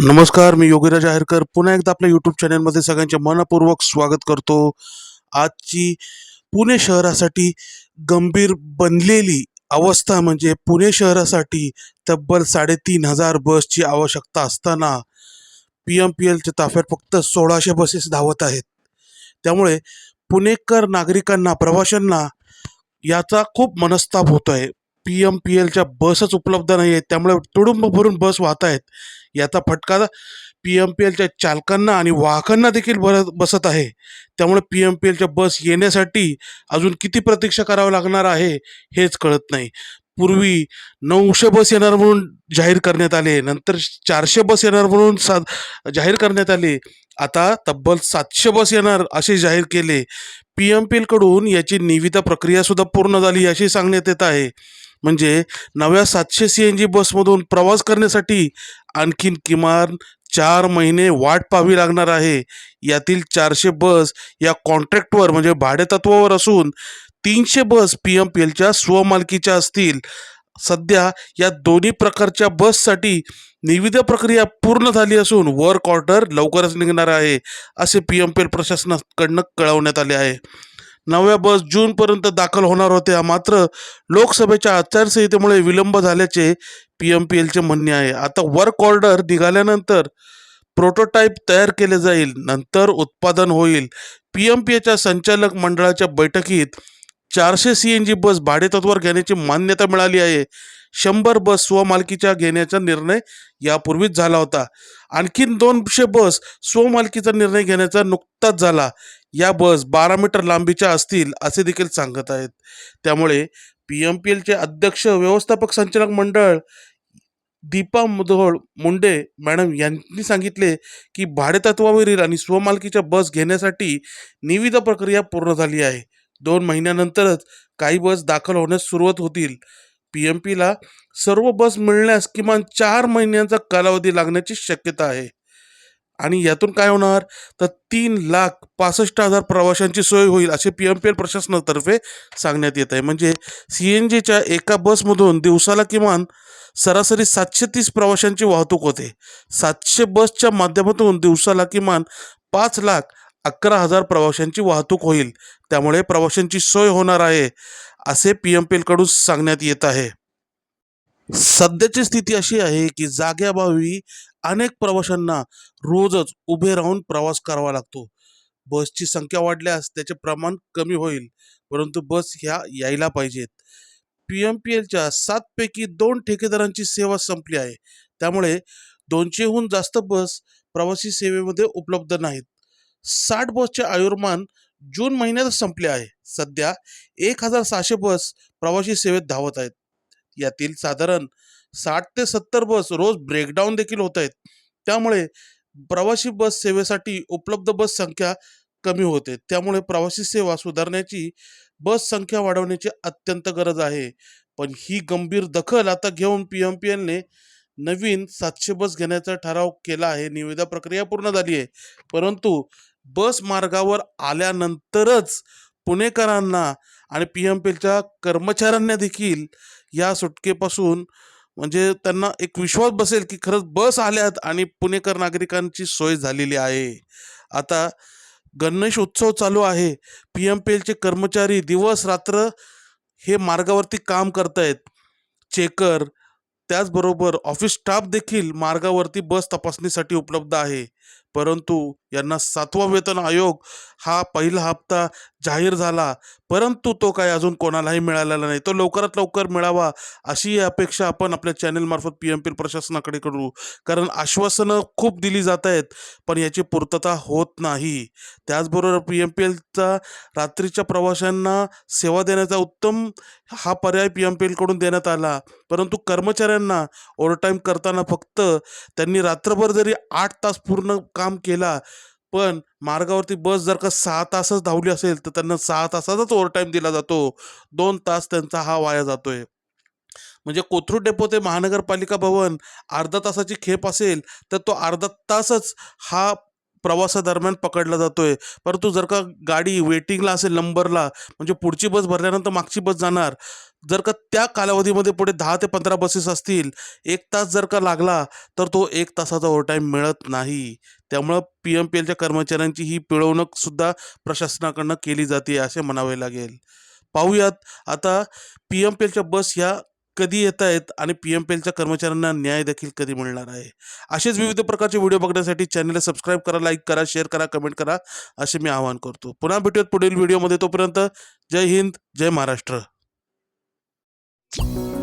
नमस्कार मी योगीराज आहेरकर. पुन्हा एकदा आपल्या यूट्यूब चॅनलमध्ये सगळ्यांचे मनपूर्वक स्वागत करतो. आजची पुणे शहरासाठी गंभीर बनलेली अवस्था म्हणजे पुणे शहरासाठी तब्बल साडेतीन हजार बसची आवश्यकता असताना पी एम पी एलच्या ताफ्यात फक्त सोळाशे बसेस धावत आहेत. त्यामुळे पुणेकर नागरिकांना प्रवाशांना याचा खूप मनस्ताप होतो आहे पी एम पी एलच्या बसच उपलब्ध नाही आहेत त्यामुळे तुडुंब भरून बस वाहत आहेत याचा फटका पी एम पी एलच्या चालकांना आणि वाहकांना देखील बर बसत आहे. त्यामुळे पी एम पी एलच्या बस येण्यासाठी अजून किती प्रतीक्षा करावं लागणार आहे हेच कळत नाही. पूर्वी नऊशे बस येणार म्हणून जाहीर करण्यात आले नंतर चारशे बस येणार म्हणून सा जाहीर करण्यात आले. आता तब्बल सातशे बस येणार असे जाहीर केले. पी एम पी एलकडून याची निविदा प्रक्रियासुद्धा पूर्ण झाली अशी सांगण्यात येत आहे. म्हणजे नव्या सातशे सी एन जी बसमधून प्रवास करण्यासाठी आणखीन किमान चार महिने वाट पाहावी लागणार आहे. यातील चारशे बस या कॉन्ट्रॅक्टवर म्हणजे भाडेतत्वावर असून तीनशे बस पी एम पी एलच्या स्वमालकीच्या असतील. सध्या या दोन्ही प्रकारच्या बससाठी निविदा प्रक्रिया पूर्ण झाली असून वर्क ऑर्डर लवकरच निघणार आहे असे पी एम पी एल प्रशासनाकडनं कळवण्यात आले आहे. नव्या बस जूनपर्यंत दाखल होणार होत्या मात्र लोकसभेच्या आचारसंहितेमुळे विलंब झाल्याचे पी एम पी एलचे म्हणणे आहे. आता वर्क ऑर्डर निघाल्यानंतर प्रोटोटाईप तयार केले जाईल. नंतर उत्पादन होईल. पी एम पी एच्या संचालक मंडळाच्या बैठकीत चारशे सी एन जी बस भाडेतत्वावर घेण्याची मान्यता मिळाली आहे. शंभर बस स्वमालकीच्या घेण्याचा निर्णय यापूर्वीच झाला होता. आणखीन दोनशे बस स्वमालकीचा निर्णय घेण्याचा नुकताच झाला. या बस बारा मीटर लांबीच्या असतील असे देखील सांगत आहेत. त्यामुळे पी एम पी एलचे अध्यक्ष व्यवस्थापक संचालक मंडळ दीपा मुधोळ मुंडे मॅडम यांनी सांगितले की भाडेतत्वावरील आणि स्वमालकीच्या बस घेण्यासाठी निविदा प्रक्रिया पूर्ण झाली आहे. दोन महिन्यानंतरच काही बस दाखल होण्यास सुरुवात होतील. पी एम पीला सर्व बस मिळण्यास किमान चार महिन्यांचा कालावधी लागण्याची शक्यता आहे. आणि यातून काय होणार? तर तीन लाख पासष्ट हजार प्रवाशांची सोय होईल असे पी एम पी एल प्रशासनातर्फे सांगण्यात येत आहे. म्हणजे सी एन जीच्या एका बसमधून दिवसाला किमान सरासरी सातशे तीस प्रवाशांची वाहतूक होते. सातशे बसच्या माध्यमातून दिवसाला किमान पाच लाख अकरा हजार प्रवाशांची वाहतूक होईल. त्यामुळे प्रवाशांची सोय होणार आहे. असे पी एम पी एलकडून सांगण्यात येत आहे. सध्याची स्थिती अशी आहे की जाग्याभावी अनेक प्रवाशांना रोजच उभे राहून प्रवास करावा लागतो. बसची संख्या वाढल्यास त्याचे प्रमाण कमी होईल परंतु बस ह्या यायला पाहिजेत. पी एम पी एलच्या सातपैकी दोन ठेकेदारांची सेवा संपली आहे. त्यामुळे दोनशेहून जास्त बस प्रवासी सेवेमध्ये उपलब्ध नाहीत. साठ बसचे आयुर्मान जून महिन्यातच संपले आहे. सध्या एक हजार सहाशे बस प्रवासी सेवेत धावत आहेत. यातील साधारण साठ ते सत्तर बस रोज ब्रेकडाऊन देखील होत आहेत. त्यामुळे प्रवासी बस सेवेसाठी उपलब्ध बस संख्या कमी होते. त्यामुळे प्रवासी सेवा सुधारण्याची बस संख्या वाढवण्याची अत्यंत गरज आहे. पण ही गंभीर दखल आता घेऊन पी एम पी एलने नवीन सातशे बस घेण्याचा ठराव केला आहे. निविदा प्रक्रिया पूर्ण झाली आहे. परंतु बस मार्गावर आल्यानंतरच पुणेकरांना आणि पी एम पी एलच्या कर्मचाऱ्यांना देखील या सुटकेपासून म्हणजे त्यांना एक विश्वास बसेल की खरंच बस आल्यात आणि पुणेकर नागरिकांची सोय झालेली आहे. आता गणेश उत्सव चालू आहे. पी एम पी एलचे कर्मचारी दिवस रात्र हे मार्गावरती काम करतायत. चेकर त्याचबरोबर ऑफिस स्टाफ देखील मार्गावरती बस तपासणीसाठी उपलब्ध आहे. परंतु यांना सातवा वेतन आयोग हा पहिला हप्ता जाहीर झाला. परंतु तो काय अजून कोणालाही मिळालेला नाही. तो लवकरात लवकर मिळावा अशी अपेक्षा आपण आपल्या चॅनेलमार्फत पी एम पी एल प्रशासनाकडे करू. कारण आश्वासनं खूप दिली जात आहेत पण याची पूर्तता होत नाही. त्याचबरोबर पी एम पी एलचा रात्रीच्या प्रवाशांना सेवा देण्याचा उत्तम हा पर्याय पी एम पी एलकडून देण्यात आला. परंतु कर्मचाऱ्यांना ओव्हरटाईम करताना फक्त त्यांनी रात्रभर जरी आठ तास पूर्ण का काम केला पण मार्गावरती बस जर का सहा तासच धावली असेल तर त्यांना सहा तासाचाच ओव्हरटाईम दिला जातो. दोन तास त्यांचा हा वाया जातोय. म्हणजे कोथरूड डेपो ते महानगरपालिका भवन अर्धा तासाची खेप असेल तर तो अर्धा तासच हा प्रवासादरम्यान पकडला जातोय. परंतु जर का गाडी वेटिंगला असेल नंबरला म्हणजे पुढची बस भरल्यानंतर मागची बस जाणार जर का त्या कालावधीमध्ये पुढे दहा ते पंधरा बसेस असतील एक तास जर का लागला तर तो एक तासाचा ओव्हरटाईम मिळत नाही. त्यामुळं पी एम पी एलच्या कर्मचाऱ्यांची ही पिळवणूकसुद्धा प्रशासनाकडनं केली जाते असे म्हणावे लागेल. पाहूयात आता पी एम पी एलच्या बस ह्या कधी येत आहेत आणि पी एम पी एलच्या कर्मचाऱ्यांना न्याय देखील कधी मिळणार आहे? असेच विविध प्रकारचे व्हिडिओ बघण्यासाठी चॅनलला सबस्क्राईब करा लाईक करा शेअर करा कमेंट करा असे मी आवाहन करतो. पुन्हा भेटूयात पुढील व्हिडिओमध्ये तोपर्यंत जय हिंद जय महाराष्ट्र. you